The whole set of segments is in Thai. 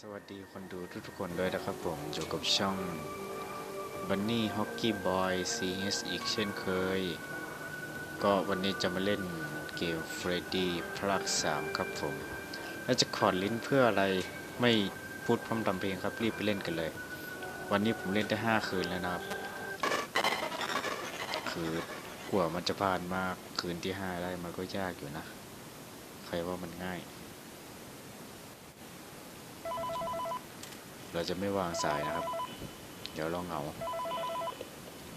สวัสดีคนดูทุกๆคนด้วยนะครับผมอยู่กับช่อง Bunny Hockey Boy CS อีกเช่นเคย ก็วันนี้จะมาเล่นเกม Freddy ภาค3ครับผม แล้วจะขอดลิ้นเพื่ออะไรไม่พูดพร่ำทำเพลงครับรีบไปเล่นกันเลย วันนี้ผมเล่นได้ 5 คืนแล้วนะครับ คือกว่ามันจะผ่านมาคืนที่ 5 ได้มันก็ยากอยู่นะ ใครว่ามันง่าย เราจะไม่วางสายนะครับ เดี๋ยวลองเหงา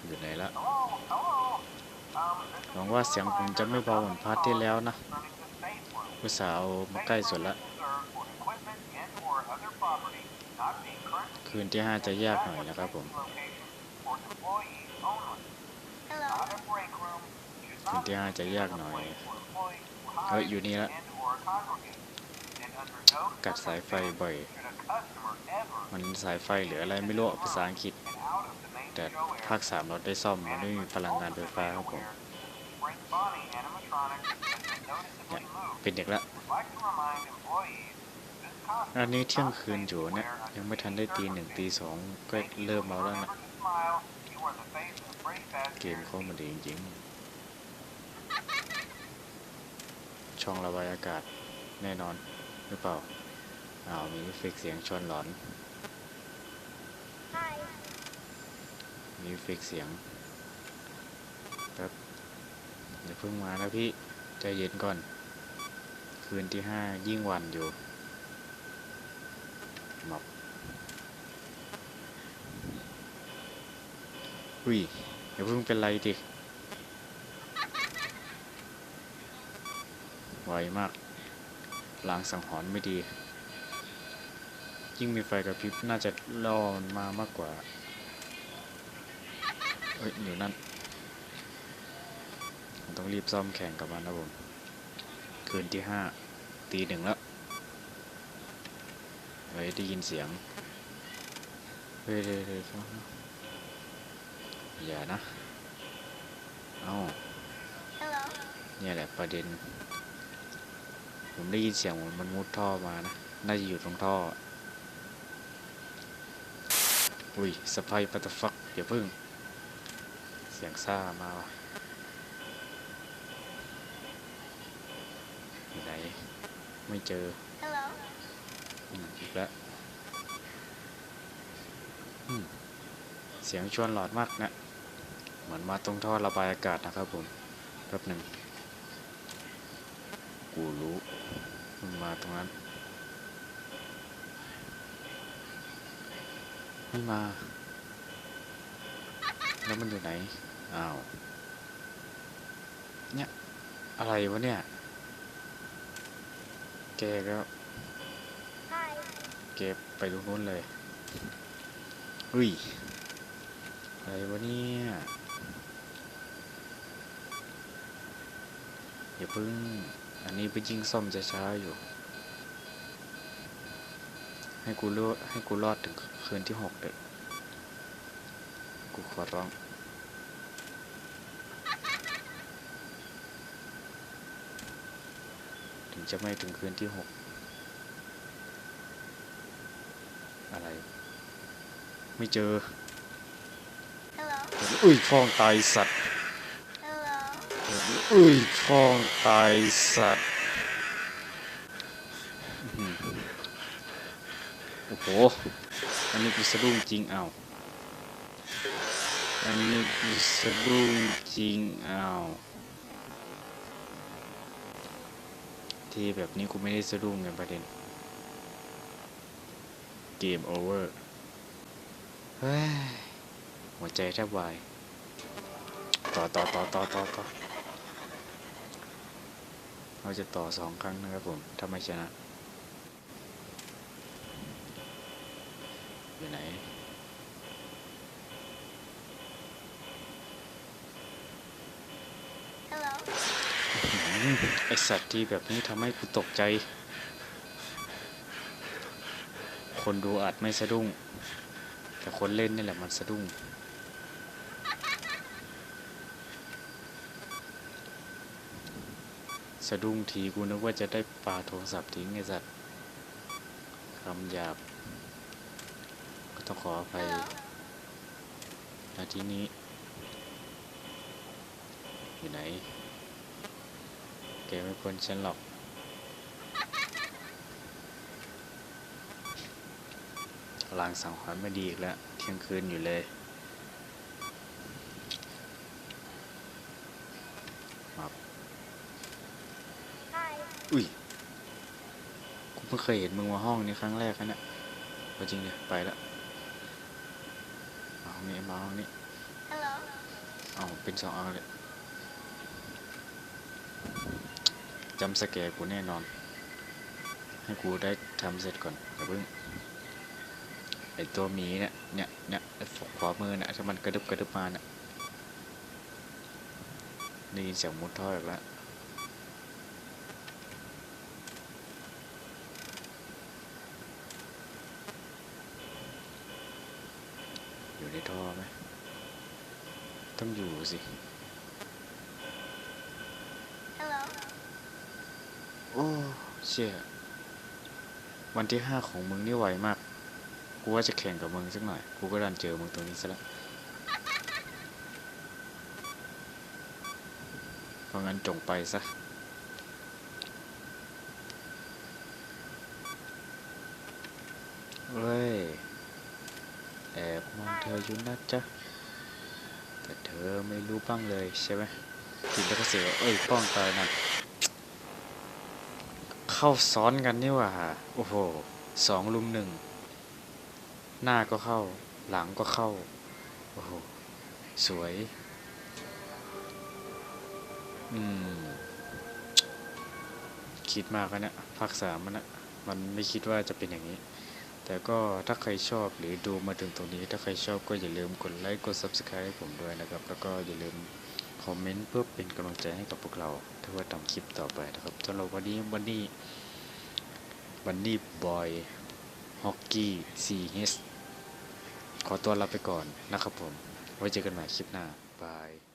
อยู่ไหนละหวังว่าเสียงผมจะไม่เบาเหมือนพาร์ทที่แล้วนะอุตส่าห์เอามาใกล้สุดละ คืนที่ 5 จะยากหน่อยนะครับผม คืนที่ 5 จะยากหน่อยเฮ้ยอยู่นี่ละ กัดสายไฟบ่อย มันสายไฟหรืออะไรไม่รู้ภาษาอังกฤษ แต่ภาค3เราได้ซ่อมมันไม่มีพลังงานไฟฟ้าครับผมเนี่ยเป็นเด็กละอันนี้เที่ยงคืนอยู่เนี่ยยังไม่ทันได้ตีหนึ่งตีสองก็เริ่มเมาแล้วนะเกมเขามันดีจริงๆช่องระบายอากาศแน่นอน หรือเปล่าอ้าวมีเอฟเฟกต์เสียงชวนหลอน มีเอฟเฟกต์เสียงแป๊บอย่าเพิ่งมานะพี่ใจเย็นก่อน คืนที่ห้ายิ่งหวันอยู่หมอบอุ้ยอย่าเพิ่งเป็นไรดิไวมาก ลางสังหรณ์ไม่ดี ยิ่งมีไฟกระพริบน่าจะล่อมันามากกว่า เอ้ยอยู่นั่นต้องรีบซ่อมแข่งกับมันนะผม คืนที่ห้าตีหนึ่งแล้วเฮ้ยได้ยินเสียง เฮ้ยเฮ้ยเฮ้ยอย่านะ เอ้าเนี่ยแหละประเด็น ผมได้ยินเสียงเหมือนมันมุดท่อมานะ น่าจะอยู่ตรงท่อ อุ้ยสะพายปัตฟักอย่าพึ่ง เสียงซ่ามาว่ะอยู่ไหน ไม่เจออืมอีกแล้วอืมเสียงชวนหลอดมากนะ เหมือนมาตรงท่อระบายอากาศนะครับผมแป๊บหนึ่ง กูรู้มันมาตรงนั้น ไม่มา แล้วมันอยู่ไหน อ้าว เนี่ย อะไรวะเนี่ย แกก็เก็บไปตรงนู้นเลย อุ้ย อะไรวะเนี่ยอย่าเพิ่ง อันนี้ไปยิงซ่อมช้าๆอยู่ ให้กูรอดให้กูรอดถึงคืนที่หกเด็กกูขอร้องถึงจะไม่ถึงคืนที่หกอะไร ไม่เจออุ้ยฟองตายสัตว์ อุ้ยฟองตายสัตว์โอ้โห อันนี้กูสะดุ้งจริงเอาอันนี้กูสะดุ้งจริงเอาที่แบบนี้กูไม่ได้สะดุ้งไงประเด็น เกมโอเวอร์เฮ้ยหัวใจแทบวาย ต่อต่อต่อต่อต่อต่อ เราจะต่อสองครั้งนะครับผม ถ้าไม่ชนะ อยู่ไหนอื้อหือไอสัตว์ที่แบบนี้ทำให้กูตกใจ คนดูอาจไม่สะดุ้ง แต่คนเล่นนี่แหละมันสะดุ้ง สะดุ้งทีกูนึกว่าจะได้ปาโทรศัพท์ทิ้งไอ้สัตว์อำหยาบ ก็ต้องขออภัยณที่นี้ อยู่ไหน แกไม่พ้นฉันหรอกลางสังหรณ์ไม่ดีอีกแล้ว เที่ยงคืนอยู่เลย อุ้ย กูเพิ่งเคยเห็นมึงมาห้องนี้ครั้งแรกนะเนี่ยเอาจริงเลยไปแล้วมาห้องนี้มาห้องนี้ Hello. เอาเป็นสองอันเลยจำสแกร์กูแน่นอน ให้กูได้ทำเสร็จก่อนอย่าเพิ่งไอตัวหมีเนี่ย เนี่ยเนี่ยไอฝกขวามือเนี่ยถ้ามันกระดึบกระดึบมาเนี่ยได้ยินเสียงมุดท่ออีกแล้ว อยู่ในท่อไหมต้องอยู่สิ Hello. โอ้ เชี่ย วันที่ห้าของมึงนี่ไวมาก กูว่าจะแข่งกับมึงสักหน่อย กูก็ดันเจอมึงตรงนี้ซะแล้วเพราะงั้นจงไปซะเฮ้ย แอบมองเธออยู่นะจ๊ะ แต่เธอไม่รู้บ้างเลยใช่ไหมติดแล้วก็เสียเอ้ยป้องตายนะเข้าซ้อนกันนี่ว่า โอ้โหสองลุมหนึ่ง หน้าก็เข้า หลังก็เข้า โอ้โห สวย อืม คิดมากแล้วเนี่ยภาคสามมันนะมันไม่คิดว่าจะเป็นอย่างนี้ แต่ก็ถ้าใครชอบหรือดูมาถึงตรงนี้ ถ้าใครชอบก็อย่าลืมกดไลค์กด subscribe ให้ผมด้วยนะครับ แล้วก็อย่าลืมคอมเมนต์เพื่อเป็นกำลังใจให้กับพวกเราถ้าว่าทำคลิปต่อไปนะครับสำหรับวันนี้วันนี้วันนี้บอยฮอกกี้ซีเฮสขอตัวลาไปก่อนนะครับผม ไว้เจอกันใหม่คลิปหน้า บาย